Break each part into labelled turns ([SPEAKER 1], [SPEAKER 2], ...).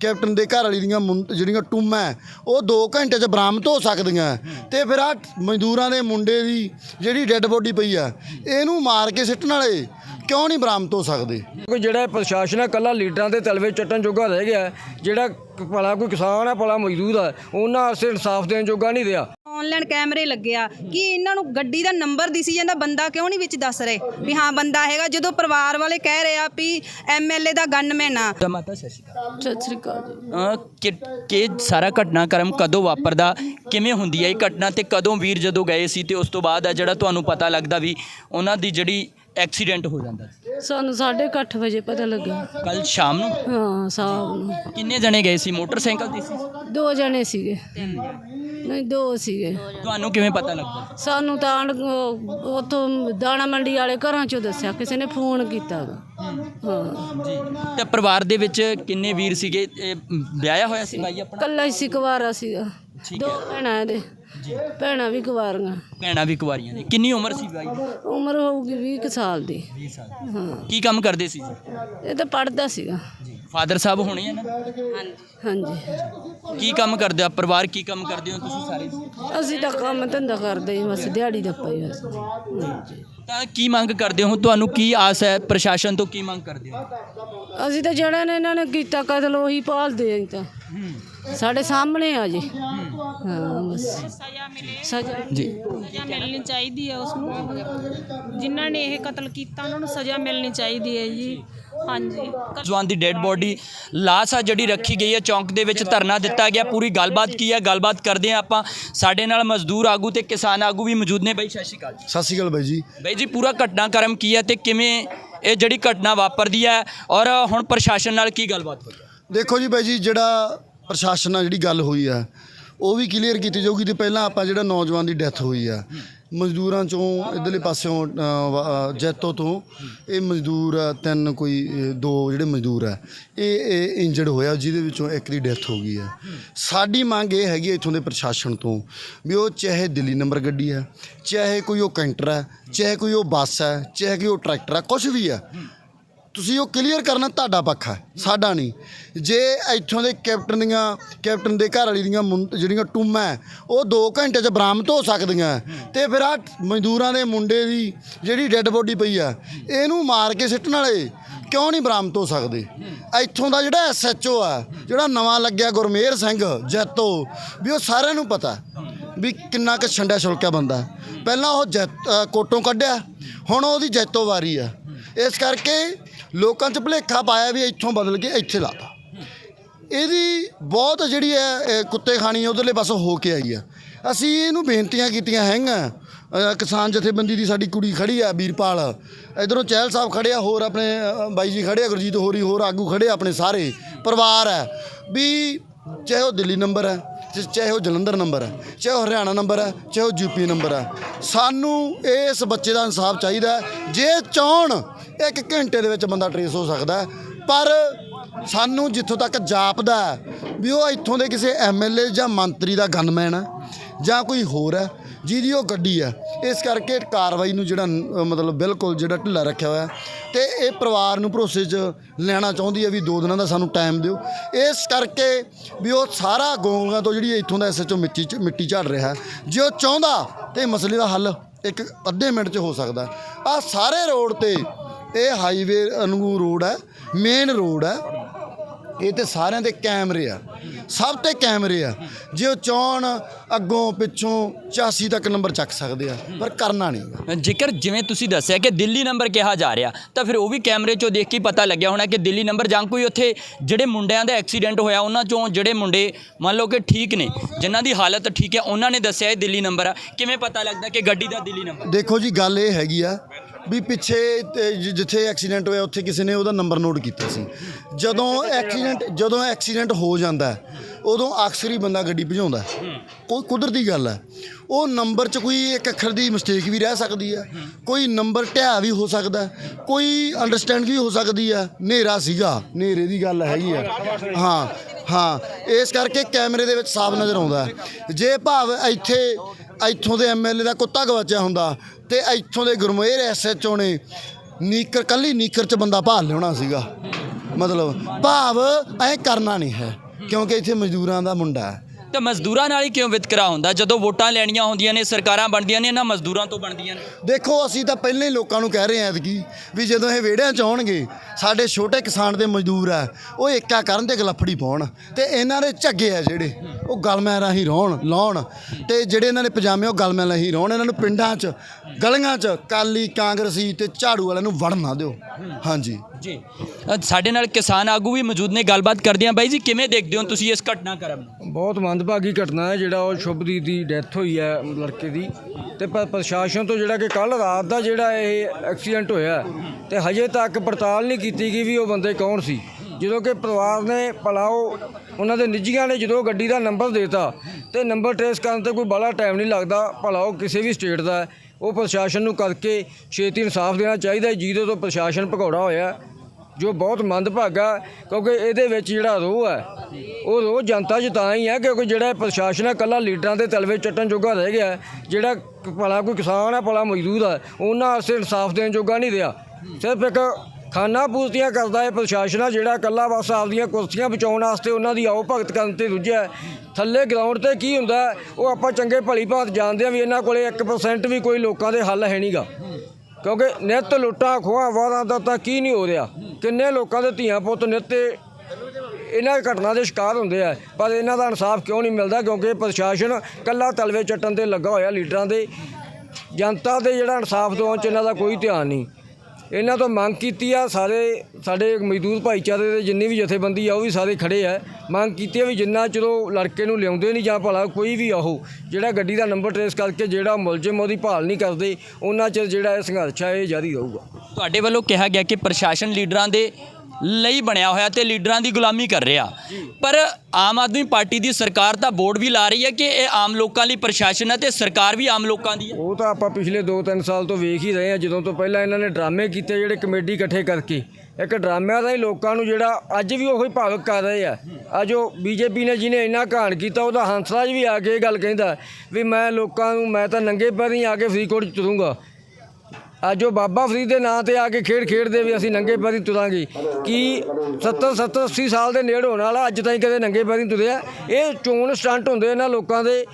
[SPEAKER 1] Captain ਦੇ ਘਰ ਵਾਲੀ ਦੀਆਂ ਮੁੰ- ਜਿਹੜੀਆਂ ਟੂਮਾਂ ਹੈ, ਉਹ 2 ਘੰਟੇ 'ਚ ਬਰਾਮਦ ਹੋ ਸਕਦੀਆਂ ਹੈ। ਤੇ ਫਿਰ ਆ ਮਜ਼ਦੂਰਾਂ ਦੇ ਮੁੰਡੇ ਦੀ ਜਿਹੜੀ ਡੈੱਡ ਬੋਡੀ ਪਈ ਆ ਇਹਨੂੰ ਮਾਰ ਕੇ ਸਿੱਟਣ ਵਾਲੇ ਕਿਉਂ ਨਹੀਂ ਬਰਾਮਦ ਹੋ ਸਕਦੇ
[SPEAKER 2] ਕੋਈ ਜਿਹੜਾ ਇਹ ਪ੍ਰਸ਼ਾਸਨ ਹੈ ਕੱਲਾ ਲੀਡਰਾਂ ਦੇ ਤਲਵੇ ਚੱਟਣ ਜੋਗਾ ਰਹਿ ਗਿਆ ਹੈ। ਜਿਹੜਾ ਭਲਾ ਕੋਈ ਕਿਸਾਨ ਹੈ ਭਲਾ ਮਜ਼ਦੂਰ ਹੈ ਉਹਨਾਂ ਵਾਸਤੇ ਇਨਸਾਫ ਦੇਣ ਜੋਗਾ ਨਹੀਂ ਰਿਹਾ
[SPEAKER 3] ਆਨਲਾਈਨ ਕੈਮਰੇ ਲੱਗਿਆ। ਕਿ ਇਹਨਾਂ ਨੂੰ ਗੱਡੀ ਦਾ ਨੰਬਰ ਦਿਸੀ ਜਾਂਦਾ? ਬੰਦਾ ਕਿਉਂ ਨਹੀਂ ਵਿੱਚ ਦੱਸ ਰਹੇ? ਵੀ ਹਾਂ ਬੰਦਾ ਹੈਗਾ। ਜਦੋਂ ਪਰਿਵਾਰ ਵਾਲੇ ਕਹਿ ਰਹੇ ਆ ਵੀ ਐਮਐਲਏ ਦਾ ਗਨਮੈਨ ਆ।
[SPEAKER 4] ਤਾਂ ਮਾਤਾ ਸਤਿ ਸ਼੍ਰੀ ਅਕਾਲ।
[SPEAKER 5] ਸਤਿ ਸ੍ਰੀ ਅਕਾਲ ਜੀ।
[SPEAKER 4] ਅਹ ਕਿ ਕਿ ਸਾਰਾ ਘਟਨਾਕ੍ਰਮ ਕਦੋਂ ਵਾਪਰਦਾ? ਕਿਵੇਂ ਹੁੰਦੀ ਹੈ ਇਹ ਘਟਨਾ ਤੇ ਕਦੋਂ ਵੀਰ ਜਦੋਂ ਗਏ ਸੀ ਤੇ ਉਸ ਤੋਂ ਬਾਅਦ ਆ ਜਿਹੜਾ ਤੁਹਾਨੂੰ ਪਤਾ ਲੱਗਦਾ ਵੀ ਉਹਨਾਂ ਦੀ ਜਿਹੜੀ ਐਕਸੀਡੈਂਟ ਹੋ ਜਾਂਦਾ
[SPEAKER 5] ਸਾਨੂੰ 8:30 ਵਜੇ ਪਤਾ ਲੱਗਾ
[SPEAKER 4] ਕੱਲ ਸ਼ਾਮ ਨੂੰ?
[SPEAKER 5] ਹਾਂ ਸਾਹਿਬ ਨੂੰ।
[SPEAKER 4] ਕਿੰਨੇ ਜਣੇ ਗਏ ਸੀ? ਮੋਟਰਸਾਈਕਲ ਤੇ ਸੀ?
[SPEAKER 5] ਦੋ ਜਣੇ ਸੀਗੇ। ਨਹੀਂ ਦੋ ਸੀਗੇ।
[SPEAKER 4] ਤੁਹਾਨੂੰ ਕਿਵੇਂ ਪਤਾ ਲੱਗਦਾ?
[SPEAKER 5] ਸਾਨੂੰ ਤਾਂ ਉਹ- ਉੱਥੋਂ ਦਾਣਾ ਮੰਡੀ ਵਾਲੇ ਘਰਾਂ ਚੋਂ ਦੱਸਿਆ ਕਿਸੇ ਨੇ ਫੋਨ ਕੀਤਾ ਗਾ। ਹਾਂ।
[SPEAKER 4] ਜੀ। ਤੇ ਪਰਿਵਾਰ ਦੇ ਵਿੱਚ ਕਿੰਨੇ ਵੀਰ ਸੀਗੇ? ਇਹ ਵਿਆਹਿਆ ਹੋਇਆ ਸੀ ਬਾਈ ਆਪਣਾ?
[SPEAKER 5] ਕੱਲਾ ਹੀ ਸੀ ਕੁਵਾਰਾ ਸੀਗਾ। ਦੋ ਭੈਣਾਂ ਇਹਦੇ। ਭੈਣਾਂ ਵੀ ਕੁਵਾਰੀਆਂ।
[SPEAKER 4] ਭੈਣਾਂ ਵੀ ਕੁਵਾਰੀਆਂ ਨੇ। ਕਿੰਨੀ ਉਮਰ ਸੀ ਬਾਈ? ਦੀ
[SPEAKER 5] ਉਮਰ ਹੋਊਗੀ 20 ਕੁ ਸਾਲ ਦੀ।
[SPEAKER 4] 20 ਸਾਲ
[SPEAKER 5] ਹਾਂ।
[SPEAKER 4] ਕੀ ਕੰਮ ਕਰਦੇ ਸੀ? ਜੀ
[SPEAKER 5] ਇਹ ਤਾਂ ਪੜਦਾ ਸੀਗਾ।
[SPEAKER 4] ਜੀ। ਫਾਦਰ ਸਾਹਿਬ ਹੋਣੇ ਆ ਨਾ?
[SPEAKER 5] ਹਾਂਜੀ।
[SPEAKER 4] ਕੀ ਕੰਮ ਕਰਦੇ ਆ? ਪਰਿਵਾਰ ਕੀ ਕੰਮ ਕਰਦੇ ਹੋ ਤੁਸੀਂ ਸਾਰੇ?
[SPEAKER 5] ਅਸੀਂ ਤਾਂ ਕੰਮ ਧੰਦਾ ਕਰਦੇ ਹਾਂ ਬਸ ਦਿਹਾੜੀ ਦਾ ਪਈ ਬਸ। ਹਾਂਜੀ।
[SPEAKER 4] ਤਾਂ ਕੀ ਮੰਗ ਕਰਦੇ ਹੋ? ਤੁਹਾਨੂੰ ਕੀ ਆਸ ਹੈ? ਪ੍ਰਸ਼ਾਸਨ ਤੋਂ ਕੀ ਮੰਗ ਕਰਦੇ ਹੋ?
[SPEAKER 5] ਅਸੀਂ ਤਾਂ ਜਿਹੜਾ ਨੇ ਇਹਨਾਂ ਨੇ ਕੀਤਾ ਕਤਲ ਉਹੀ ਭਾਲਦੇ ਆਂ ਤਾਂ। ਸਾਡੇ ਸਾਹਮਣੇ ਆ ਜੀ। ਹਾਂ। ਬਸ। ਸਜ਼ਾ।
[SPEAKER 4] ਜੀ।
[SPEAKER 6] ਸਜ਼ਾ ਮਿਲਣੀ ਚਾਹੀਦੀ ਹੈ ਉਸ ਨੂੰ ਜਿਨ੍ਹਾਂ ਨੇ ਇਹ ਕਤਲ ਕੀਤਾ ਉਹਨਾਂ ਨੂੰ ਸਜ਼ਾ ਮਿਲਣੀ ਚਾਹੀਦੀ ਹੈ ਜੀ। ਹਾਂਜੀ।
[SPEAKER 4] ਜਵਾਨ ਦੀ ਡੈੱਡ ਬੋਡੀ ਲਾਸ਼ ਆ ਜਿਹੜੀ ਰੱਖੀ ਗਈ ਹੈ ਚੌਂਕ ਦੇ ਵਿੱਚ ਧਰਨਾ ਦਿੱਤਾ ਗਿਆ। ਪੂਰੀ ਗੱਲਬਾਤ ਕੀ ਹੈ ਗੱਲਬਾਤ ਕਰਦੇ ਆ ਆਪਾਂ। ਸਾਡੇ ਨਾਲ ਮਜ਼ਦੂਰ ਆਗੂ ਤੇ ਕਿਸਾਨ ਆਗੂ ਵੀ ਮੌਜੂਦ ਨੇ। ਬਾਈ ਸਤਿ ਸ਼੍ਰੀ ਅਕਾਲ ਜੀ।
[SPEAKER 1] ਸਤਿ ਸ਼੍ਰੀ ਅਕਾਲ ਬਾਈ ਜੀ।
[SPEAKER 4] ਬਾਈ ਜੀ ਪੂਰਾ ਘਟਨਾਕ੍ਰਮ ਕੀ ਹੈ ਤੇ ਕਿਵੇਂ ਇਹ ਜਿਹੜੀ ਘਟਨਾ ਵਾਪਰਦੀ ਹੈ ਔਰ ਹੁਣ ਪ੍ਰਸ਼ਾਸਨ ਨਾਲ ਕੀ ਗੱਲਬਾਤ ਹੋਈ ਹੈ
[SPEAKER 1] ਦੇਖੋ ਜੀ ਬਾਈ ਜੀ ਜਿਹੜਾ ਪ੍ਰਸ਼ਾਸਨ ਨਾਲ ਜਿਹੜੀ ਗੱਲ ਹੋਈ ਆ ਉਹ ਵੀ ਕਲੀਅਰ ਕੀਤੀ ਜਾਊਗੀ ਤੇ ਪਹਿਲਾਂ ਆਪਾਂ ਜਿਹੜਾ ਨੌਜਵਾਨ ਦੀ ਡੈਥ ਹੋਈ ਆ ਮਜ਼ਦੂਰਾਂ ਚੋਂ ਇਧਰਲੇ ਪਾਸਿਓਂ ਜੈਤੋ ਤੋਂ ਇਹ ਮਜ਼ਦੂਰ ਤਿੰਨ ਕੋਈ ਦੋ ਜਿਹੜੇ ਮਜ਼ਦੂਰ ਆ, ਇਹ ਇਹ ਇੰਜਰਡ ਹੋਇਆ, ਜਿਹਦੇ ਵਿੱਚੋਂ ਇੱਕ ਦੀ ਡੈਥ ਹੋ ਗਈ ਹੈ ਸਾਡੀ ਮੰਗ ਇਹ ਹੈਗੀ ਆ ਇੱਥੋਂ ਦੇ ਪ੍ਰਸ਼ਾਸਨ ਤੋਂ ਵੀ ਉਹ ਚਾਹੇ ਦਿੱਲੀ ਨੰਬਰ ਗੱਡੀ ਹੈ ਚਾਹੇ ਕੋਈ ਉਹ ਕੈਂਟਰ ਹੈ ਚਾਹੇ ਕੋਈ ਉਹ ਬੱਸ ਹੈ ਚਾਹੇ ਕੋਈ ਉਹ ਟਰੈਕਟਰ ਹੈ ਕੁਝ ਵੀ ਹੈ ਤੁਸੀਂ ਉਹ ਕਲੀਅਰ ਕਰਨਾ ਤੁਹਾਡਾ ਪੱਖ ਹੈ ਸਾਡਾ ਨਹੀਂ। ਜੇ ਇੱਥੋਂ ਦੇ ਕੈਪਟਨ ਦੀਆਂ ਕੈਪਟਨ ਦੇ ਘਰ ਵਾਲੀ ਦੀਆਂ ਮੁੰ- ਜਿਹੜੀਆਂ ਟੂਮਾਂ ਹੈ, ਉਹ 2 ਘੰਟੇ 'ਚ ਬਰਾਮਦ ਹੋ ਸਕਦੀਆਂ ਹੈ। ਤੇ ਫਿਰ ਆ ਮਜ਼ਦੂਰਾਂ ਦੇ ਮੁੰਡੇ ਦੀ ਜਿਹੜੀ ਡੈੱਡ ਬੋਡੀ ਪਈ ਆ ਇਹਨੂੰ ਮਾਰ ਕੇ ਸਿੱਟਣ ਵਾਲੇ ਕਿਉਂ ਨਹੀਂ ਬਰਾਮਦ ਹੋ ਸਕਦੇ? ਇੱਥੋਂ ਦਾ ਜਿਹੜਾ ਐਸਐਚਓ ਆ ਜਿਹੜਾ ਨਵਾਂ ਲੱਗਿਆ ਗੁਰਮੇਰ ਸਿੰਘ ਜੈਤੋ ਵੀ ਉਹ ਸਾਰਿਆਂ ਨੂੰ ਪਤਾ ਵੀ ਕਿੰਨਾ ਕੁ ਛੰਡਿਆ ਛੁਲਕਿਆ ਬੰਦਾ। ਪਹਿਲਾਂ ਉਹ ਜੈਤ ਅ, ਕੋਟੋਂ ਕੱਢਿਆ ਹੁਣ ਉਹਦੀ ਜੈਤੋ ਵਾਰੀ ਆ। ਇਸ ਕਰਕੇ ਲੋਕਾਂ 'ਚ ਭੁਲੇਖਾ ਪਾਇਆ ਵੀ ਇੱਥੋਂ ਬਦਲ ਕੇ ਇੱਥੇ ਲਾਤਾ। ਇਹਦੀ ਬਹੁਤ ਜਿਹੜੀ ਹੈ ਕੁੱਤੇ ਖਾਣੀ ਉਧਰਲੇ ਪਾਸੋਂ ਹੋ ਕੇ ਆਈ ਆ ਅਸੀਂ ਇਹਨੂੰ ਬੇਨਤੀਆਂ ਕੀਤੀਆਂ ਹੈਗੀਆਂ। ਕਿਸਾਨ ਜਥੇਬੰਦੀ ਦੀ ਸਾਡੀ ਕੁੜੀ ਖੜੀ ਆ, ਵੀਰਪਾਲ। ਇਧਰੋਂ ਚਹਿਲ ਸਾਹਿਬ ਖੜੇ ਆ, ਹੋਰ ਆਪਣੇ ਬਾਈ ਜੀ ਖੜੇ ਆ, ਗੁਰਜੀਤ ਹੋਰੀ, ਹੋਰ ਆਗੂ ਖੜੇ ਆਪਣੇ ਸਾਰੇ, ਪਰਿਵਾਰ ਹੈ। ਵੀ ਚਾਹੇ ਉਹ ਦਿੱਲੀ ਨੰਬਰ ਹੈ ਚਾਹੇ ਉਹ ਜਲੰਧਰ ਨੰਬਰ ਹੈ, ਚਾਹੇ ਉਹ ਹਰਿਆਣਾ ਨੰਬਰ ਹੈ, ਚਾਹੇ ਉਹ ਯੂਪੀ ਨੰਬਰ ਹੈ। ਸਾਨੂੰ ਇਸ ਬੱਚੇ ਦਾ ਇਨਸਾਫ ਚਾਹੀਦਾ ਜੇ ਚਾਹਣ ਇੱਕ ਘੰਟੇ ਦੇ ਵਿੱਚ ਬੰਦਾ ਟਰੇਸ ਹੋ ਸਕਦਾ ਪਰ ਸਾਨੂੰ ਜਿੱਥੋਂ ਤੱਕ ਜਾਪਦਾ ਹੈ ਵੀ ਉਹ ਇੱਥੋਂ ਦੇ ਕਿਸੇ ਐਮਐਲਏ ਜਾਂ ਮੰਤਰੀ ਦਾ ਗਨਮੈਨ ਹੈ ਜਾਂ ਕੋਈ ਹੋਰ ਹੈ, ਜਿਹਦੀ ਉਹ ਗੱਡੀ ਹੈ। ਇਸ ਕਰਕੇ ਕਾਰਵਾਈ ਨੂੰ ਜਿਹੜਾ ਮਤਲਬ ਬਿਲਕੁਲ ਜਿਹੜਾ ਢਿੱਲਾ ਰੱਖਿਆ ਹੋਇਆ ਹੈ। ਤੇ ਇਹ ਪਰਿਵਾਰ ਨੂੰ ਭਰੋਸੇ 'ਚ ਲੈਣਾ ਚਾਹੁੰਦੀ ਹੈ ਵੀ ਦੋ ਦਿਨਾਂ ਦਾ ਸਾਨੂੰ ਟਾਈਮ ਦਿਓ। ਇਸ ਕਰਕੇ ਵੀ ਉਹ ਸਾਰਾ ਗੋਂਗਾਂ ਤੋਂ ਜਿਹੜੀ ਇੱਥੋਂ ਦਾ ਐਸਐਚਓ ਮਿੱਟੀ 'ਚ, ਮਿੱਟੀ ਝੜ ਰਿਹਾ ਜੇ ਉਹ ਚਾਹੁੰਦਾ ਤੇ ਮਸਲੇ ਦਾ ਹੱਲ ਇੱਕ ਅੱਧੇ ਮਿੰਟ 'ਚ ਹੋ ਸਕਦਾ। ਆ ਸਾਰੇ ਰੋਡ ਤੇ ਇਹ ਹਾਈਵੇ ਨੂੰ ਰੋਡ ਹੈ ਮੇਨ ਰੋਡ ਹੈ। ਇਹ ਤੇ ਸਾਰਿਆਂ ਦੇ ਕੈਮਰੇ ਆ। ਸਭ ਤੇ ਕੈਮਰੇ ਆ। ਜੇ ਉਹ ਚਾਹਣ ਅੱਗੋਂ ਪਿੱਛੋਂ 84 ਤੱਕ ਨੰਬਰ ਚੱਕ ਸਕਦੇ ਆ ਪਰ ਕਰਨਾ ਨਹੀਂ
[SPEAKER 4] ਜੇਕਰ ਜਿਵੇਂ ਤੁਸੀਂ ਦੱਸਿਆ ਕਿ ਦਿੱਲੀ ਨੰਬਰ ਕਿਹਾ ਜਾ ਰਿਹਾ ਤਾਂ ਫਿਰ ਉਹ ਵੀ ਕੈਮਰੇ 'ਚੋਂ ਦੇਖ ਕੇ ਪਤਾ ਲੱਗਿਆ ਹੋਣਾ ਕਿ ਦਿੱਲੀ ਨੰਬਰ ਜਾਂ ਕੋਈ ਉੱਥੇ ਜਿਹੜੇ ਮੁੰਡਿਆਂ ਦਾ ਐਕਸੀਡੈਂਟ ਹੋਇਆ ਉਹਨਾਂ 'ਚੋਂ ਜਿਹੜੇ ਮੁੰਡੇ ਮੰਨ ਲਓ ਕਿ ਠੀਕ ਨੇ ਜਿਨ੍ਹਾਂ ਦੀ ਹਾਲਤ ਠੀਕ ਹੈ ਉਹਨਾਂ ਨੇ ਦੱਸਿਆ ਇਹ ਦਿੱਲੀ ਨੰਬਰ ਆ। ਕਿਵੇਂ ਪਤਾ ਲੱਗਦਾ ਕਿ ਗੱਡੀ ਦਾ ਦਿੱਲੀ ਨੰਬਰ?
[SPEAKER 1] ਦੇਖੋ ਜੀ ਗੱਲ ਇਹ ਹੈਗੀ ਆ ਵੀ ਪਿੱਛੇ ਤੇ ਜਿ- ਜਿੱਥੇ ਐਕਸੀਡੈਂਟ ਹੋਇਆ ਉੱਥੇ ਕਿਸੇ ਨੇ ਉਹਦਾ ਨੰਬਰ ਨੋਟ ਕੀਤਾ ਸੀ। ਜਦੋਂ ਐਕਸੀਡੈਂਟ ਜਦੋਂ ਐਕਸੀਡੈਂਟ ਹੋ ਜਾਂਦਾ ਹੈ, ਉਦੋਂ ਅਕਸਰ ਹੀ ਬੰਦਾ ਗੱਡੀ ਭਜਾਉਂਦਾ ਹੈ। ਕੋਈ ਕੁਦਰਤੀ ਗੱਲ ਹੈ। ਉਹ ਨੰਬਰ 'ਚ ਕੋਈ ਇੱਕ ਅੱਖਰ ਦੀ ਮਿਸਟੇਕ ਵੀ ਰਹਿ ਸਕਦੀ ਹੈ। ਕੋਈ ਨੰਬਰ ਢਿਆ ਵੀ ਹੋ ਸਕਦਾ ਹੈ, ਕੋਈ ਅੰਡਰਸਟੈਂਡ ਵੀ ਹੋ ਸਕਦੀ ਹੈ। ਹਨੇਰਾ ਸੀਗਾ। ਹਨੇਰੇ ਦੀ ਗੱਲ ਹੈਗੀ ਆ ਹਾਂ ਹਾਂ। ਇਸ ਕਰਕੇ ਕੈਮਰੇ ਦੇ ਵਿੱਚ ਸਾਫ਼ ਨਜ਼ਰ ਆਉਂਦਾ ਹੈ। ਜੇ ਭਾਵ ਇੱਥੇ ਇੱਥੋਂ ਦੇ ਐਮਐਲਏ ਦਾ ਕੁੱਤਾ ਗਵਾਚਿਆ ਹੁੰਦਾ ਤੇ ਇੱਥੋਂ ਦੇ ਗੁਰਮੇਰ ਐਸਐਚਓ ਨੇ ਨੀਕਰ, ਕੱਲੀ ਨੀਕਰ ਚ ਬੰਦਾ ਭਾਲ ਲਿਆਉਣਾ ਸੀਗਾ। ਮਤਲਬ ਭਾਵ ਐ ਕਰਨਾ ਨਹੀਂ ਹੈ, ਕਿਉਂਕਿ ਇੱਥੇ ਮਜ਼ਦੂਰਾਂ ਦਾ ਮੁੰਡਾ ਹੈ।
[SPEAKER 4] ਤਾਂ ਮਜ਼ਦੂਰਾਂ ਨਾਲ ਹੀ ਕਿਉਂ ਵਿਤਕਰਾ ਹੁੰਦਾ? ਜਦੋਂ ਵੋਟਾਂ ਲੈਣੀਆਂ ਹੁੰਦੀਆਂ ਨੇ, ਸਰਕਾਰਾਂ ਬਣਦੀਆਂ ਨੇ, ਇਹਨਾਂ ਮਜ਼ਦੂਰਾਂ ਤੋਂ ਬਣਦੀਆਂ ਨੇ।
[SPEAKER 1] ਦੇਖੋ, ਅਸੀਂ ਤਾਂ ਪਹਿਲਾਂ ਹੀ ਲੋਕਾਂ ਨੂੰ ਕਹਿ ਰਹੇ ਹਾਂ ਐਤਕੀ ਵੀ ਜਦੋਂ ਇਹ ਵਿਹੜਿਆਂ 'ਚ ਆਉਣਗੇ, ਸਾਡੇ ਛੋਟੇ ਕਿਸਾਨ ਦੇ ਮਜ਼ਦੂਰ ਆ, ਉਹ ਏਕਾ ਕਰਨ ਤੇ ਗਲਫੜੀ ਪਾਉਣ ਤੇ ਇਹਨਾਂ ਦੇ ਝੱਗੇ ਆ ਜਿਹੜੇ, ਉਹ ਗਲਮਿਆਂ ਰਾਹੀਂ ਰੋਣ, ਲਾਉਣ ਤੇ ਜਿਹੜੇ ਇਹਨਾਂ ਨੇ ਪਜਾਮੇ, ਉਹ ਗਲਮਿਆਂ ਰਾਹੀਂ ਰੋਣ, ਇਹਨਾਂ ਨੂੰ ਪਿੰਡਾਂ 'ਚ, ਗਲੀਆਂ 'ਚ ਕਾਲੀ ਕਾਂਗਰਸੀ ਤੇ ਝਾੜੂ ਵਾਲਿਆਂ ਨੂੰ ਵੜਨ ਨਾ ਦਿਓ। ਹਾਂਜੀ।
[SPEAKER 4] ਜੀ। ਸਾਡੇ ਨਾਲ ਕਿਸਾਨ ਆਗੂ ਵੀ ਮੌਜੂਦ ਨੇ ਗੱਲਬਾਤ ਕਰਦੇ ਹਾਂ। ਬਾਈ ਜੀ ਕਿਵੇਂ ਦੇਖਦੇ ਹੋ ਤੁਸੀਂ ਇਸ ਘਟਨਾਕ੍ਰਮ ਨੂੰ?
[SPEAKER 2] ਬਹੁਤ ਮੰਦਭਾਗੀ ਘਟਨਾ ਹੈ ਜਿਹੜਾ ਉਹ ਸ਼ੁਭਦੀਪ ਦੀ ਡੈਥ ਹੋਈ ਹੈ ਲੜਕੇ ਦੀ। ਤੇ ਪ ਪ੍ਰਸ਼ਾਸਨ ਤੋਂ ਜਿਹੜਾ ਕਿ ਕੱਲ ਰਾਤ ਦਾ ਜਿਹੜਾ ਇਹ ਐਕਸੀਡੈਂਟ ਹੋਇਆ ਤੇ ਹਜੇ ਤੱਕ ਪੜਤਾਲ ਨਹੀਂ ਕੀਤੀ ਗਈ ਵੀ ਉਹ ਬੰਦੇ ਕੌਣ ਸੀ। ਜਦੋਂ ਕਿ ਪਰਿਵਾਰ ਨੇ ਪਲਾਓ ਉਹਨਾਂ ਦੇ ਨਿੱਜੀਆਂ ਨੇ ਜਦੋਂ ਗੱਡੀ ਦਾ ਨੰਬਰ ਦੇਤਾ ਤੇ ਨੰਬਰ ਟ੍ਰੇਸ ਕਰਨ ਤੇ ਕੋਈ ਬੜਾ ਟਾਈਮ ਨਹੀਂ ਲੱਗਦਾ ਭਲਾ ਉਹ ਕਿਸੇ ਵੀ ਸਟੇਟ ਦਾ ਹੈ, ਉਹ ਪ੍ਰਸ਼ਾਸਨ ਨੂੰ ਕਰਕੇ ਛੇਤੀ ਇਨਸਾਫ ਦੇਣਾ ਚਾਹੀਦਾ ਹੈ, ਜਿਹਦੇ ਤੋਂ ਪ੍ਰਸ਼ਾਸਨ ਭਗੌੜਾ ਹੋਇਆ ਜੋ ਬਹੁਤ ਮੰਦਭਾਗਾ ਕਿਉਂਕਿ ਇਹਦੇ ਵਿੱਚ ਜਿਹੜਾ ਰੋਹ ਹੈ ਉਹ ਰੋਹ ਜਨਤਾ 'ਚ ਤਾਂ ਹੀ ਹੈ ਕਿਉਂਕਿ ਜਿਹੜਾ ਪ੍ਰਸ਼ਾਸਨ ਹੈ ਕੱਲਾ ਲੀਡਰਾਂ ਦੇ ਤਲਵੇ ਚੱਟਣ ਜੋਗਾ ਰਹਿ ਗਿਆ ਜਿਹੜਾ ਭਲਾ ਕੋਈ ਕਿਸਾਨ ਹੈ ਭਲਾ ਮਜ਼ਦੂਰ ਹੈ ਉਹਨਾਂ ਵਾਸਤੇ ਇਨਸਾਫ ਦੇਣ ਜੋਗਾ ਨਹੀਂ ਰਿਹਾ। ਸਿਰਫ ਇੱਕ ਖਾਨਾ ਪੂਰਤੀਆਂ ਕਰਦਾ ਹੈ ਪ੍ਰਸ਼ਾਸਨ ਆ, ਜਿਹੜਾ ਕੱਲਾ ਬਸ ਆਪਦੀਆਂ ਕੁਰਸੀਆਂ ਬਚਾਉਣ ਵਾਸਤੇ ਉਹਨਾਂ ਦੀ ਆਓ ਭਗਤ ਕਰਨ ਤੇ ਰੁੱਝਿਆ ਥੱਲੇ ਗਰਾਊਂਡ ਤੇ ਕੀ ਹੁੰਦਾ ਉਹ ਆਪਾਂ ਚੰਗੇ ਭਲੀ ਭਾਂਤ ਜਾਣਦੇ ਆ ਵੀ ਇਹਨਾਂ ਕੋਲੇ 1% ਵੀ ਕੋਈ ਲੋਕਾਂ ਦੇ ਹੱਲ ਹੈ ਨਹੀਂਗਾ। ਕਿਉਂਕਿ ਨਿੱਤ ਲੁੱਟਾਂ, ਖੋਹਾਂ, ਵਾਰਾਂ ਦਾ ਤਾਂ ਕੀ ਨਹੀਂ ਹੋ ਰਿਹਾ। ਕਿੰਨੇ ਲੋਕਾਂ ਦੇ ਧੀਆਂ ਪੁੱਤ ਨਿੱਤ ਇਹਨਾਂ ਘਟਨਾ ਦੇ ਸ਼ਿਕਾਰ ਹੁੰਦੇ ਆ। ਪਰ ਇਹਨਾਂ ਦਾ ਇਨਸਾਫ ਕਿਉਂ ਨਹੀਂ ਮਿਲਦਾ? ਕਿਉਂਕਿ ਪ੍ਰਸ਼ਾਸਨ ਕੱਲਾ ਤਲਵੇ ਚੱਟਣ ਤੇ ਲੱਗਾ ਹੋਇਆ ਲੀਡਰਾਂ ਦੇ। ਜਨਤਾ ਦੇ ਜਿਹੜਾ ਇਨਸਾਫ ਦਿਵਾਉਣ ਚ ਇਹਨਾਂ ਦਾ ਕੋਈ ਧਿਆਨ ਨਹੀਂ। ਇਹਨਾਂ ਤੋਂ ਮੰਗ ਕੀਤੀ ਆ, ਸਾਰੇ ਸਾਡੇ ਮਜ਼ਦੂਰ ਭਾਈਚਾਰੇ ਦੇ ਜਿੰਨੀ ਵੀ ਜਥੇਬੰਦੀ ਆ, ਉਹ ਵੀ ਸਾਰੇ ਖੜੇ ਆ। ਮੰਗ ਕੀਤੀ ਆ ਵੀ ਜਿੰਨਾ ਚਿਰੋਂ ਲੜਕੇ ਨੂੰ ਲਿਆਉਂਦੇ ਨਹੀਂ ਜਾਂ ਭਲਾ ਕੋਈ ਵੀ ਆ ਜਿਹੜਾ ਗੱਡੀ ਦਾ ਨੰਬਰ ਟਰੇਸ ਕਰਕੇ ਜਿਹੜਾ ਮੁਲਜ਼ਮ ਉਹਦੀ ਭਾਲ ਨਹੀਂ ਕਰਦੇ, ਉਹਨਾਂ ਚਿਰ ਜਿਹੜਾ ਇਹ ਸੰਘਰਸ਼ ਆ, ਇਹ ਜਾਰੀ ਰਹੂਗਾ।
[SPEAKER 4] ਤੁਹਾਡੇ ਵੱਲੋਂ ਕਿਹਾ ਗਿਆ ਕਿ ਪ੍ਰਸ਼ਾਸਨ ਲੀਡਰਾਂ ਦੇ ਲਈ ਬਣਿਆ ਹੋਇਆ ਤੇ ਲੀਡਰਾਂ ਦੀ ਗੁਲਾਮੀ ਕਰ ਰਿਹਾ। ਪਰ ਆਮ ਆਦਮੀ ਪਾਰਟੀ ਦੀ ਸਰਕਾਰ ਤਾਂ ਬੋਰਡ ਵੀ ਲਾ ਰਹੀ ਹੈ ਕਿ ਇਹ ਆਮ ਲੋਕਾਂ ਲਈ ਪ੍ਰਸ਼ਾਸਨ ਹੈ ਤੇ ਸਰਕਾਰ ਵੀ ਆਮ ਲੋਕਾਂ ਦੀ ਹੈ।
[SPEAKER 2] ਉਹ ਤਾਂ ਆਪਾਂ ਪਿਛਲੇ 2-3 ਸਾਲ ਤੋਂ ਵੇਖ ਹੀ ਰਹੇ ਹਾਂ ਜਦੋਂ ਤੋਂ ਪਹਿਲਾਂ ਇਹਨਾਂ ਨੇ ਡਰਾਮੇ ਕੀਤੇ ਜਿਹੜੇ ਕਮੇਟੀ ਇਕੱਠੇ ਕਰਕੇ। ਇੱਕ ਡਰਾਮਿਆਂ ਦਾ ਹੀ ਲੋਕਾਂ ਨੂੰ ਜਿਹੜਾ ਅੱਜ ਵੀ ਉਹੀ ਭਾਵਕ ਕਰ ਰਹੇ ਆ। ਅੱਜ ਉਹ ਬੀਜੇਪੀ ਨੇ ਜਿਹਨੇ ਇੰਨਾ ਘਾਣ ਕੀਤਾ ਉਹਦਾ ਹੰਸਰਾਜ ਵੀ ਆ ਕੇ ਇਹ ਗੱਲ ਕਹਿੰਦਾ ਵੀ ਮੈਂ ਲੋਕਾਂ ਨੂੰ ਮੈਂ ਤਾਂ ਨੰਗੇ ਪੈਰੀਂ ਆ ਕੇ ਫਰੀਦਕੋਟ 'ਚ ਤੁਰੂੰਗਾ। ਅੱਜ ਉਹ ਬਾਬਾ ਫਰੀਦ ਦੇ ਨਾਂ ਤੇ ਆ ਕੇ ਖੇਡ ਖੇਡਦੇ ਵੀ ਅਸੀਂ ਨੰਗੇ ਪੈਰੀਂ ਤੁਰਾਂਗੇ। ਕੀ 70 70 80 ਸਾਲ ਦੇ ਨੇੜ ਹੋਣ ਵਾਲਾ ਅੱਜ ਤਾਈਂ ਕਦੇ ਨੰਗੇ ਪੈਰੀਂ ਤੁਰਿਆ? ਇਹ ਚੋਣ ਸਟੰਟ ਹੁੰਦੇ ਇਹਨਾਂ ਲੋਕਾਂ ਦੇ।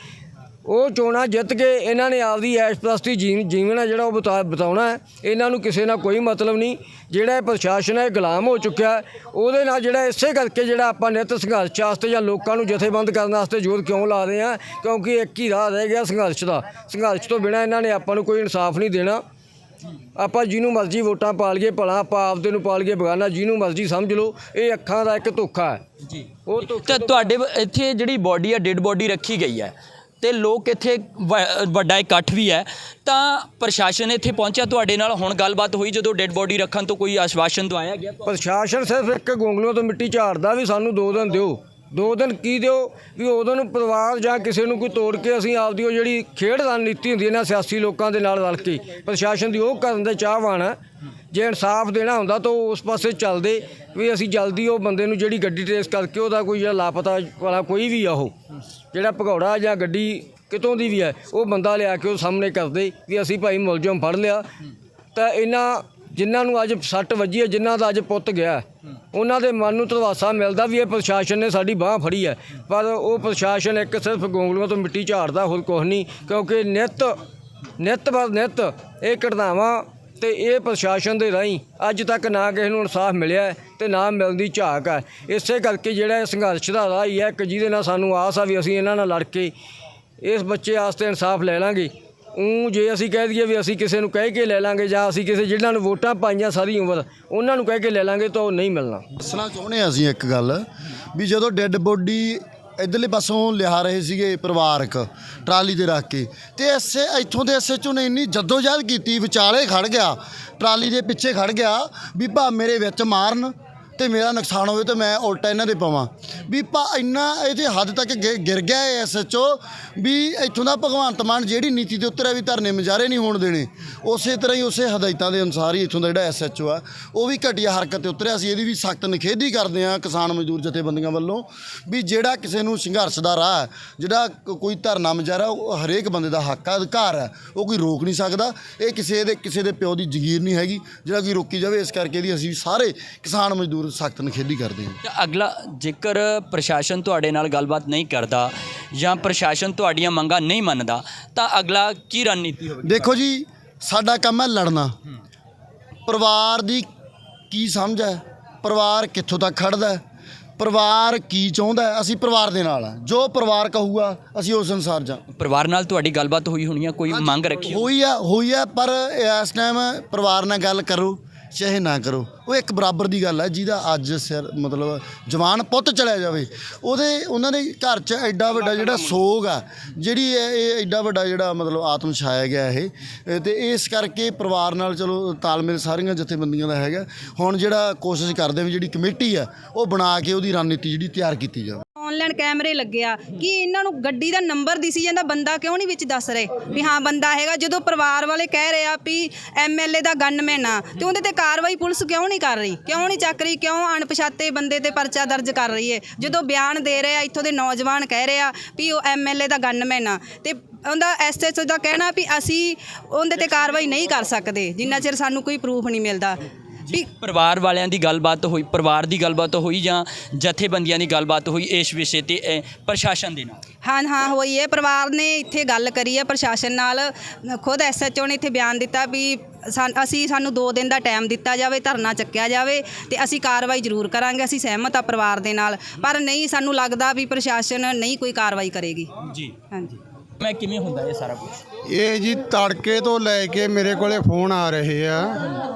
[SPEAKER 2] ਉਹ ਚੋਣਾਂ ਜਿੱਤ ਕੇ ਇਹਨਾਂ ਨੇ ਆਪਦੀ ਐਸ਼ਪ੍ਰਸਤੀ ਜੀਵ, ਜੀਵਨ ਹੈ ਜਿਹੜਾ ਉਹ ਬਤਾ, ਬਤਾਉਣਾ ਹੈ। ਇਹਨਾਂ ਨੂੰ ਕਿਸੇ ਨਾਲ ਕੋਈ ਮਤਲਬ ਨਹੀਂ। ਜਿਹੜਾ ਇਹ ਪ੍ਰਸ਼ਾਸਨ ਹੈ ਗੁਲਾਮ ਹੋ ਚੁੱਕਿਆ। ਉਹਦੇ ਨਾਲ ਜਿਹੜਾ ਇਸੇ ਕਰਕੇ ਜਿਹੜਾ ਆਪਾਂ ਨਿੱਤ ਸੰਘਰਸ਼ ਵਾਸਤੇ ਜਾਂ ਲੋਕਾਂ ਨੂੰ ਜਥੇਬੰਦ ਕਰਨ ਵਾਸਤੇ ਜ਼ੋਰ ਕਿਉਂ ਲਾ ਰਹੇ ਹਾਂ? ਕਿਉਂਕਿ ਇੱਕ ਹੀ ਰਾਹ ਰਹਿ ਗਿਆ ਸੰਘਰਸ਼ ਦਾ। ਸੰਘਰਸ਼ ਤੋਂ ਬਿਨਾਂ ਇਹਨਾਂ ਨੇ ਆਪਾਂ ਨੂੰ ਕੋਈ ਇਨਸਾਫ ਨਹੀਂ ਦੇਣਾ। ਆਪਾਂ ਜਿਹਨੂੰ ਮਰਜ਼ੀ ਵੋਟਾਂ ਪਾ ਲਈਏ ਭਲਾ ਆਪਾਂ ਆਪਦੇ ਨੂੰ ਪਾ ਲਈਏ ਬਗਾਨਾ ਜਿਹਨੂੰ ਮਰਜ਼ੀ ਸਮਝ ਲਓ ਇਹ ਅੱਖਾਂ ਦਾ ਇੱਕ ਧੋਖਾ ਹੈ।
[SPEAKER 4] ਜੀ।
[SPEAKER 2] ਉਹ ਧੋਖੇ
[SPEAKER 4] ਤੇ ਤੁਹਾਡੇ ਇੱਥੇ ਜਿਹੜੀ ਬੋਡੀ ਹੈ ਡੈੱਡ ਬੋਡੀ ਰੱਖੀ ਗਈ ਹੈ। ਤੇ ਲੋਕ ਇੱਥੇ ਵ- ਵੱਡਾ ਇਕੱਠ ਵੀ ਹੈ। ਤਾਂ ਪ੍ਰਸ਼ਾਸਨ ਇੱਥੇ ਪਹੁੰਚਿਆ ਤੁਹਾਡੇ ਨਾਲ? ਹੁਣ ਗੱਲਬਾਤ ਹੋਈ ਜਦੋਂ ਡੈੱਡ ਬੋਡੀ ਰੱਖਣ ਤੋਂ ਕੋਈ ਆਸ਼ਵਾਸਨ ਦਵਾਇਆ ਗਿਆ?
[SPEAKER 2] ਪ੍ਰਸ਼ਾਸਨ ਸਿਰਫ ਇੱਕ ਗੋਂਗਲੂਆਂ ਤੋਂ ਮਿੱਟੀ ਝਾੜਦਾ ਵੀ ਸਾਨੂੰ ਦੋ ਦਿਨ ਦਿਓ। ਦੋ ਦਿਨ ਕੀ ਦਿਓ ਵੀ ਉਦੋਂ ਨੂੰ ਪਰਿਵਾਰ ਜਾਂ ਕਿਸੇ ਨੂੰ ਕੋਈ ਤੋੜ ਕੇ ਅਸੀਂ ਆਪਦੀ ਉਹ ਜਿਹੜੀ ਖੇਡ ਰਣਨੀਤੀ ਹੁੰਦੀ ਹੈ ਨਾ ਸਿਆਸੀ ਲੋਕਾਂ ਦੇ ਨਾਲ ਰਲ ਕੇ, ਪ੍ਰਸ਼ਾਸਨ ਦੀ ਉਹ ਕਰਨ ਦੇ ਚਾਹਵਾਨ ਹੈ ਜੇ ਇਨਸਾਫ ਦੇਣਾ ਹੁੰਦਾ ਤਾਂ ਉਹ ਉਸ ਪਾਸੇ ਚੱਲਦੇ ਵੀ ਅਸੀਂ ਜਲਦੀ ਉਹ ਬੰਦੇ ਨੂੰ ਜਿਹੜੀ ਗੱਡੀ ਟਰੇਸ ਕਰਕੇ ਉਹਦਾ ਕੋਈ ਜਿਹੜਾ ਲਾਪਤਾ ਵਾਲਾ ਕੋਈ ਵੀ ਆ ਉਹ, ਜਿਹੜਾ ਭਗੌੜਾ ਜਾਂ ਗੱਡੀ ਕਿਤੋਂ ਦੀ ਵੀ ਹੈ ਉਹ ਬੰਦਾ ਲਿਆ ਕੇ ਉਹ ਸਾਹਮਣੇ ਕਰਦੇ ਵੀ ਅਸੀਂ ਭਾਈ ਮੁਲਜ਼ਮ ਫੜ ਲਿਆ। ਤਾਂ ਇਹਨਾਂ ਜਿਨ੍ਹਾਂ ਨੂੰ ਅੱਜ ਸੱਟ ਵੱਜੀ ਹੈ, ਜਿਨ੍ਹਾਂ ਦਾ ਅੱਜ ਪੁੱਤ ਗਿਆ ਉਹਨਾਂ ਦੇ ਮਨ ਨੂੰ ਧਰਵਾਸਾ ਮਿਲਦਾ ਵੀ ਇਹ ਪ੍ਰਸ਼ਾਸਨ ਨੇ ਸਾਡੀ ਬਾਹ ਫੜੀ ਹੈ। ਪਰ ਉਹ ਪ੍ਰਸ਼ਾਸਨ ਇੱਕ ਸਿਰਫ ਗੋਂਗਲੂਆਂ ਤੋਂ ਮਿੱਟੀ ਝਾੜਦਾ ਹੋਰ ਕੁਛ ਨਹੀਂ, ਕਿਉਂਕਿ ਨਿਤ ਨਿਤ ਬਰ ਨਿਤ ਇਹ ਘਟਨਾਵਾਂ ਤੇ ਇਹ ਪ੍ਰਸ਼ਾਸਨ ਦੇ ਰਾਹੀਂ ਅੱਜ ਤੱਕ ਨਾ ਕਿਸੇ ਨੂੰ ਇਨਸਾਫ ਮਿਲਿਆ ਹੈ ਤੇ ਨਾ ਮਿਲਣ ਦੀ ਝਾਕ ਹੈ। ਇਸੇ ਕਰਕੇ ਜਿਹੜਾ ਇਹ ਸੰਘਰਸ਼ ਦਾ ਰਾਹ ਹੀ ਹੈ ਕਿ ਜਿਹਦੇ ਨਾਲ ਸਾਨੂੰ ਆਸ ਆ ਵੀ ਅਸੀਂ ਇਹਨਾਂ ਨਾਲ ਲੜ ਕੇ ਇਸ ਬੱਚੇ ਵਾਸਤੇ ਇਨਸਾਫ ਲੈ ਲਾਂਗੇ। ਉਹ ਜੇ ਅਸੀਂ ਕਹਿ ਦਈਏ ਵੀ ਅਸੀਂ ਕਿਸੇ ਨੂੰ ਕਹਿ ਕੇ ਲੈ ਲਾਂਗੇ ਜਾਂ ਅਸੀਂ ਕਿਸੇ ਜਿਹਨਾਂ ਨੂੰ ਵੋਟਾਂ ਪਾਈਆਂ ਸਾਰੀ ਉਮਰ, ਉਹਨਾਂ ਨੂੰ ਕਹਿ ਕੇ ਲੈ ਲਾਂਗੇ ਤਾਂ ਉਹ ਨਹੀਂ ਮਿਲਣਾ।
[SPEAKER 1] ਦੱਸਣਾ ਚਾਹੁੰਦੇ ਹਾਂ ਅਸੀਂ ਇੱਕ ਗੱਲ ਵੀ ਜਦੋਂ ਡੈੱਡ ਬੋਡੀ ਇਧਰਲੇ ਪਾਸੋਂ ਲਿਆ ਰਹੇ ਸੀਗੇ ਪਰਿਵਾਰਕ ਟਰਾਲੀ ਤੇ ਰੱਖ ਕੇ, ਤੇ ਐਸੇ ਇੱਥੋਂ ਦੇ ਐਸਐਚਓ ਨੇ ਇੰਨੀ ਜਦੋਜਹਿਦ ਕੀਤੀ, ਵਿਚਾਲੇ ਖੜ ਗਿਆ, ਟਰਾਲੀ ਦੇ ਪਿੱਛੇ ਖੜ ਗਿਆ ਵੀ ਭਾ ਮੇਰੇ ਵਿੱਚ ਮਾਰਨ ਤੇ ਮੇਰਾ ਨੁਕਸਾਨ ਹੋਵੇ ਤੇ ਮੈਂ ਉਲਟਾ ਇਹਨਾਂ ਦੇ ਪਾਵਾਂ। ਵੀ ਭਾ ਇੰਨਾ ਇਹਦੇ ਹੱਦ ਤੱਕ ਗਿ- ਗਿਰ ਗਿਆ ਇਹ ਐਸਐਚਓ ਵੀ ਇੱਥੋਂ ਦਾ ਭਗਵੰਤ ਮਾਨ ਜਿਹੜੀ ਨੀਤੀ ਦੇ ਉੱਤਰ ਹੈ ਵੀ ਧਰਨੇ ਮੁਜ਼ਾਹਰੇ ਨਹੀਂ ਹੋਣ ਦੇਣੇ ਉਸੇ ਤਰ੍ਹਾਂ ਹੀ ਉਸੇ ਹਦਾਇਤਾਂ ਦੇ ਅਨੁਸਾਰ ਹੀ ਇੱਥੋਂ ਦਾ ਜਿਹੜਾ ਐਸਐਚਓ ਆ ਉਹ ਵੀ ਘਟੀਆ ਹਰਕਤ ਤੇ ਉਤਰਿਆ ਸੀ। ਇਹਦੀ ਵੀ ਸਖਤ ਨਿਖੇਧੀ ਕਰਦੇ ਆ ਕਿਸਾਨ ਮਜ਼ਦੂਰ ਜਥੇਬੰਦੀਆਂ ਵੱਲੋਂ ਵੀ ਜਿਹੜਾ ਕਿਸੇ ਨੂੰ ਸੰਘਰਸ਼ ਦਾ ਰਾਹ ਹੈ, ਜਿਹੜਾ ਕ- ਕੋਈ ਧਰਨਾ ਮੁਜ਼ਾਹਰਾ ਉਹ ਹਰੇਕ ਬੰਦੇ ਦਾ ਹੱਕ ਆ ਅਧਿਕਾਰ ਹੈ ਉਹ ਕੋਈ ਰੋਕ ਨਹੀਂ ਸਕਦਾ। ਇਹ ਕਿਸੇ ਦੇ ਕਿਸੇ ਦੇ ਪਿਓ ਦੀ ਜ਼ਗੀਰ ਨਹੀਂ ਹੈਗੀ ਜਿਹੜਾ ਕੋਈ ਰੋਕੀ ਜਾਵੇ ਇਸ ਕਰਕੇ ਦੀ ਅਸੀਂ ਸਾਰੇ ਕਿਸਾਨ ਮਜ਼ਦੂਰ ਸਖਤ ਨਿਖੇਧੀ ਕਰਦੇ ਹਾਂ
[SPEAKER 4] ਤਾਂ ਅਗਲਾ ਜੇਕਰ ਪ੍ਰਸ਼ਾਸਨ ਤੁਹਾਡੇ ਨਾਲ ਗੱਲਬਾਤ ਨਹੀਂ ਕਰਦਾ ਜਾਂ ਪ੍ਰਸ਼ਾਸਨ ਤੁਹਾਡੀਆਂ ਮੰਗਾਂ ਨਹੀਂ ਮੰਨਦਾ ਤਾਂ ਅਗਲਾ ਕੀ ਰਣਨੀਤੀ ਹੋਵੇਗੀ?
[SPEAKER 1] ਦੇਖੋ ਜੀ ਸਾਡਾ ਕੰਮ ਹੈ ਲੜਨਾ। ਪਰਿਵਾਰ ਦੀ ਕੀ ਸਮਝ ਹੈ? ਪਰਿਵਾਰ ਕਿੱਥੋਂ ਤੱਕ ਖੜਦਾ ਹੈ? ਪਰਿਵਾਰ ਕੀ ਚਾਹੁੰਦਾ ਹੈ? ਅਸੀਂ ਪਰਿਵਾਰ ਦੇ ਨਾਲ ਆ ਜੋ ਪਰਿਵਾਰ ਕਹੂਗਾ ਅਸੀਂ ਉਸ ਅਨੁਸਾਰ ਜਾ
[SPEAKER 4] ਪਰਿਵਾਰ ਨਾਲ ਤੁਹਾਡੀ ਗੱਲਬਾਤ ਹੋਈ ਹੋਣੀ ਆ? ਕੋਈ ਮੰਗ ਰੱਖੀ? ਹੋਈ
[SPEAKER 1] ਆ ਹੋਈ ਆ ਪਰ ਇਸ ਟਾਈਮ ਪਰਿਵਾਰ ਨਾਲ ਗੱਲ ਕਰੋ। ਚਾਹੇ ਨਾ ਕਰੋ। ਉਹ ਇੱਕ ਬਰਾਬਰ ਦੀ ਗੱਲ ਹੈ, ਜਿਹਦਾ ਅੱਜ ਸਿਰ ਮਤਲਬ ਜਵਾਨ ਪੁੱਤ ਚਲਿਆ ਜਾਵੇ। ਉਹਦੇ, ਉਹਨਾਂ ਦੇ ਘਰ 'ਚ ਐਡਾ ਵੱਡਾ ਜਿਹੜਾ ਸੋਗ ਆ, ਜਿਹੜੀ ਇਹ ਇਹ ਐਡਾ ਵੱਡਾ ਜਿਹੜਾ ਮਤਲਬ ਆਤਮ ਛਾਇਆ ਗਿਆ ਇਹ। ਇਹ ਤੇ ਇਸ ਕਰਕੇ ਪਰਿਵਾਰ ਨਾਲ ਚਲੋ ਤਾਲਮੇਲ ਸਾਰੀਆਂ ਜਥੇਬੰਦੀਆਂ ਦਾ ਹੈਗਾ। ਹੁਣ ਜਿਹੜਾ ਕੋਸ਼ਿਸ਼ ਕਰਦੇ ਵੀ ਜਿਹੜੀ ਕਮੇਟੀ ਆ, ਉਹ ਬਣਾ ਕੇ ਉਹਦੀ ਰਣਨੀਤੀ ਜਿਹੜੀ ਤਿਆਰ ਕੀਤੀ ਜਾਵੇ।
[SPEAKER 3] ਆਨਲਾਈਨ ਕੈਮਰੇ ਲੱਗਿਆ। ਕਿ ਇਹਨਾਂ ਨੂੰ ਗੱਡੀ ਦਾ ਨੰਬਰ ਦਿਸੀ ਜਾਂਦਾ? ਬੰਦਾ ਕਿਉਂ ਨਹੀਂ ਵਿੱਚ ਦੱਸ ਰਹੇ? ਵੀ ਹਾਂ, ਬੰਦਾ ਹੈਗਾ। ਜਦੋਂ ਪਰਿਵਾਰ ਵਾਲੇ ਕਹਿ ਰਹੇ ਆ ਵੀ ਐਮਐਲਏ ਦਾ ਗਨਮੈਨ ਆ, ਤੇ ਉਹਦੇ ਤੇ ਕਾਰਵਾਈ ਪੁਲਿਸ ਕਿਉਂ ਨਹੀਂ ਕਰ ਰਹੀ? ਕਿਉਂ ਨਹੀਂ ਚੱਕ ਰਹੀ? ਕਿਉਂ ਅਣਪਛਾਤੇ ਬੰਦੇ ਤੇ ਪਰਚਾ ਦਰਜ ਕਰ ਰਹੀ ਹੈ ਜਦੋਂ ਬਿਆਨ ਦੇ ਰਹੇ ਆ, ਇੱਥੋਂ ਦੇ ਨੌਜਵਾਨ ਕਹਿ ਰਹੇ ਆ ਵੀ ਉਹ ਐਮਐਲਏ ਦਾ ਗਨਮੈਨ ਆ, ਤੇ ਉਹਦਾ ਐਸਐਚਓ ਦਾ ਕਹਿਣਾ ਵੀ ਅਸੀਂ ਉਹਦੇ ਤੇ ਕਾਰਵਾਈ ਨਹੀਂ ਕਰ ਸਕਦੇ। ਜਿੰਨਾ ਚਿਰ ਸਾਨੂੰ ਕੋਈ ਪ੍ਰੂਫ ਨਹੀਂ ਮਿਲਦਾ। ਵੀ
[SPEAKER 4] ਪਰਿਵਾਰ ਵਾਲਿਆਂ ਦੀ ਗੱਲਬਾਤ ਹੋਈ ਪਰਿਵਾਰ ਦੀ ਗੱਲਬਾਤ ਹੋਈ ਜਾਂ ਜਥੇਬੰਦੀਆਂ ਦੀ ਗੱਲਬਾਤ ਹੋਈ ਇਸ ਵਿਸ਼ੇ ਤੇ ਪ੍ਰਸ਼ਾਸਨ ਦੇ ਨਾਲ?
[SPEAKER 3] ਹਾਂ ਹਾਂ ਹੋਈ ਹੈ। ਪਰਿਵਾਰ ਨੇ ਇੱਥੇ ਗੱਲ ਕਰੀ ਹੈ ਪ੍ਰਸ਼ਾਸਨ ਨਾਲ। ਖੁਦ ਐਸਐਚਓ ਨੇ ਇੱਥੇ ਬਿਆਨ ਦਿੱਤਾ ਵੀ ਸਾਨ- ਅਸੀਂ ਸਾਨੂੰ 2 ਦਿਨ ਦਾ ਟਾਈਮ ਦਿੱਤਾ ਜਾਵੇ ਧਰਨਾ ਚੱਕਿਆ ਜਾਵੇ ਤੇ ਅਸੀਂ ਕਾਰਵਾਈ ਜ਼ਰੂਰ ਕਰਾਂਗੇ ਅਸੀਂ ਸਹਿਮਤ ਆ ਪਰਿਵਾਰ ਦੇ ਨਾਲ। ਪਰ ਨਹੀਂ ਸਾਨੂੰ ਲੱਗਦਾ ਵੀ ਪ੍ਰਸ਼ਾਸਨ ਨਹੀਂ ਕੋਈ ਕਾਰਵਾਈ ਕਰੇਗੀ।
[SPEAKER 4] ਜੀ।
[SPEAKER 3] ਹਾਂਜੀ।
[SPEAKER 4] ਮੈਂ ਕਿਵੇਂ ਹੁੰਦਾ ਇਹ ਸਾਰਾ ਕੁਝ
[SPEAKER 7] ਇਹ ਜੀ ਤੜਕੇ ਤੋਂ ਲੈ ਕੇ ਮੇਰੇ ਕੋਲੇ ਫੋਨ ਆ ਰਹੇ ਆ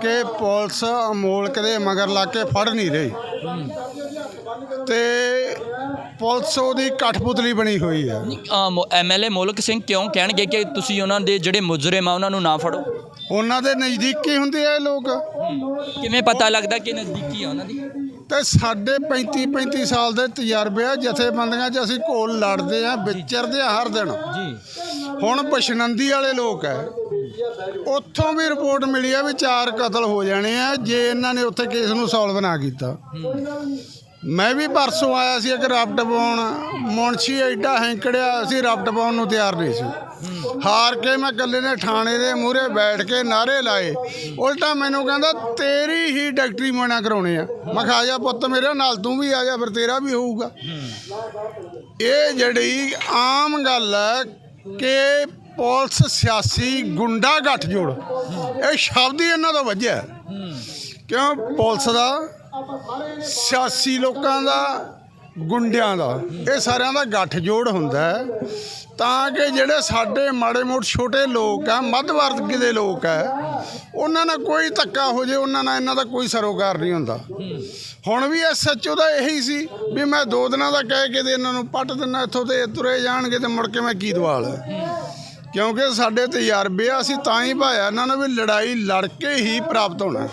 [SPEAKER 7] ਕਿ ਪੁਲਿਸ ਅਮੋਲਕ ਦੇ ਮਗਰ ਲਾ ਕੇ ਫੜ ਨਹੀਂ ਰਹੀ। ਤੇ ਪੁਲਿਸ ਉਹਦੀ ਕਠਪੁਤਲੀ ਬਣੀ ਹੋਈ ਆ।
[SPEAKER 4] ਐਮਐਲਏ ਮੋਲਕ ਸਿੰਘ ਕਿਉਂ ਕਹਿਣਗੇ ਕਿ ਤੁਸੀਂ ਉਹਨਾਂ ਦੇ ਜਿਹੜੇ ਮੁਜਰਮ ਆ ਉਹਨਾਂ ਨੂੰ ਨਾ ਫੜੋ?
[SPEAKER 7] ਉਹਨਾਂ ਦੇ ਨਜ਼ਦੀਕੀ ਹੁੰਦੇ ਆ ਇਹ ਲੋਕ।
[SPEAKER 4] ਕਿਵੇਂ ਪਤਾ ਲੱਗਦਾ ਕਿ ਨਜ਼ਦੀਕੀ ਆ ਉਹਨਾਂ ਦੀ?
[SPEAKER 7] ਤੇ ਸਾਡੇ 35 35 ਸਾਲ ਦੇ ਤਜਰਬੇ ਆ ਜਥੇਬੰਦੀਆਂ 'ਚ ਅਸੀਂ ਘੋਲ ਲੜਦੇ ਆ ਵਿਚਰਦੇ ਆ ਹਰ ਦਿਨ।
[SPEAKER 4] ਜੀ।
[SPEAKER 7] ਹੁਣ ਬਸ਼ਨੰਦੀ ਵਾਲੇ ਲੋਕ ਐ ਉੱਥੋਂ ਵੀ ਰਿਪੋਰਟ ਮਿਲੀ ਆ ਵੀ ਚਾਰ ਕਤਲ ਹੋ ਜਾਣੇ ਆ ਜੇ ਇਹਨਾਂ ਨੇ ਉੱਥੇ ਕੇਸ ਨੂੰ ਸੋਲਵ ਨਾ ਕੀਤਾ। ਮੈਂ ਵੀ ਪਰਸੋਂ ਆਇਆ ਸੀ ਇੱਕ ਰਫਟ ਪਾਉਣ। ਮੁਨਸ਼ੀ ਐਡਾ ਹੈਂਕੜਿਆ ਅਸੀਂ ਰਫਟ ਪਾਉਣ ਨੂੰ ਤਿਆਰ ਨਹੀਂ ਸੀ। ਹਾਰ ਕੇ ਮੈਂ ਇਕੱਲੇ ਨੇ ਥਾਣੇ ਦੇ ਮੂਹਰੇ ਬੈਠ ਕੇ ਨਾਰੇ ਲਾਏ। ਉਲਟਾ ਮੈਨੂੰ ਕਹਿੰਦਾ, ਤੇਰੀ ਹੀ ਡਾਕਟਰੀ ਮੋਣਾ ਕਰਾਉਣੇ ਆ। ਮੈਂ ਕਿਹਾ ਜਾ ਪੁੱਤ ਮੇਰੇ ਨਾਲ ਤੂੰ ਵੀ ਆ ਜਾ, ਫਿਰ ਤੇਰਾ ਵੀ ਹੋਊਗਾ। ਇਹ ਜਿਹੜੀ ਆਮ ਗੱਲ ਹੈ ਕਿ ਪੁਲਿਸ ਸਿਆਸੀ ਗੁੰਡਾ ਗੱਠਜੋੜ, ਇਹ ਸ਼ਬਦ ਹੀ ਇਹਨਾਂ ਤੋਂ ਵੱਜਿਆ। ਕਿਉਂ? ਪੁਲਿਸ ਦਾ ਸਿਆਸੀ ਲੋਕਾਂ ਦਾ, ਗੁੰਡਿਆਂ ਦਾ, ਇਹ ਸਾਰਿਆਂ ਦਾ ਗੱਠਜੋੜ ਹੁੰਦਾ ਹੈ। ਤਾਂ ਕਿ ਜਿਹੜੇ ਸਾਡੇ ਮਾੜੇ ਮੋਟ ਛੋਟੇ ਲੋਕ ਆ, ਮੱਧ ਵਰਗ ਦੇ ਲੋਕ ਆ, ਉਹਨਾਂ ਨਾਲ ਕੋਈ ਧੱਕਾ ਹੋ ਜੇ, ਉਹਨਾਂ ਨਾਲ ਇਹਨਾਂ ਦਾ ਕੋਈ ਸਰੋਕਾਰ ਨਹੀਂ ਹੁੰਦਾ। ਹੁਣ ਵੀ ਐਸਐਚਓ ਦਾ ਇਹੀ ਸੀ ਵੀ ਮੈਂ ਦੋ ਦਿਨਾਂ ਦਾ ਕਹਿ ਕੇ ਤੇ ਇਹਨਾਂ ਨੂੰ ਪੱਟ ਦਿੰਨਾ, ਇੱਥੋਂ ਤੇ ਤੁਰੇ ਜਾਣਗੇ ਤੇ ਮੁੜ ਕੇ ਮੈਂ ਕੀ ਦਵਾਲ ਕਿਉਂਕਿ ਸਾਡੇ ਤਜਰਬੇ ਆ ਅਸੀਂ ਤਾਂ ਹੀ ਭਾਇਆ ਇਹਨਾਂ ਨੂੰ ਵੀ ਲੜਾਈ ਲੜ ਕੇ ਹੀ ਪ੍ਰਾਪਤ ਹੋਣਾ।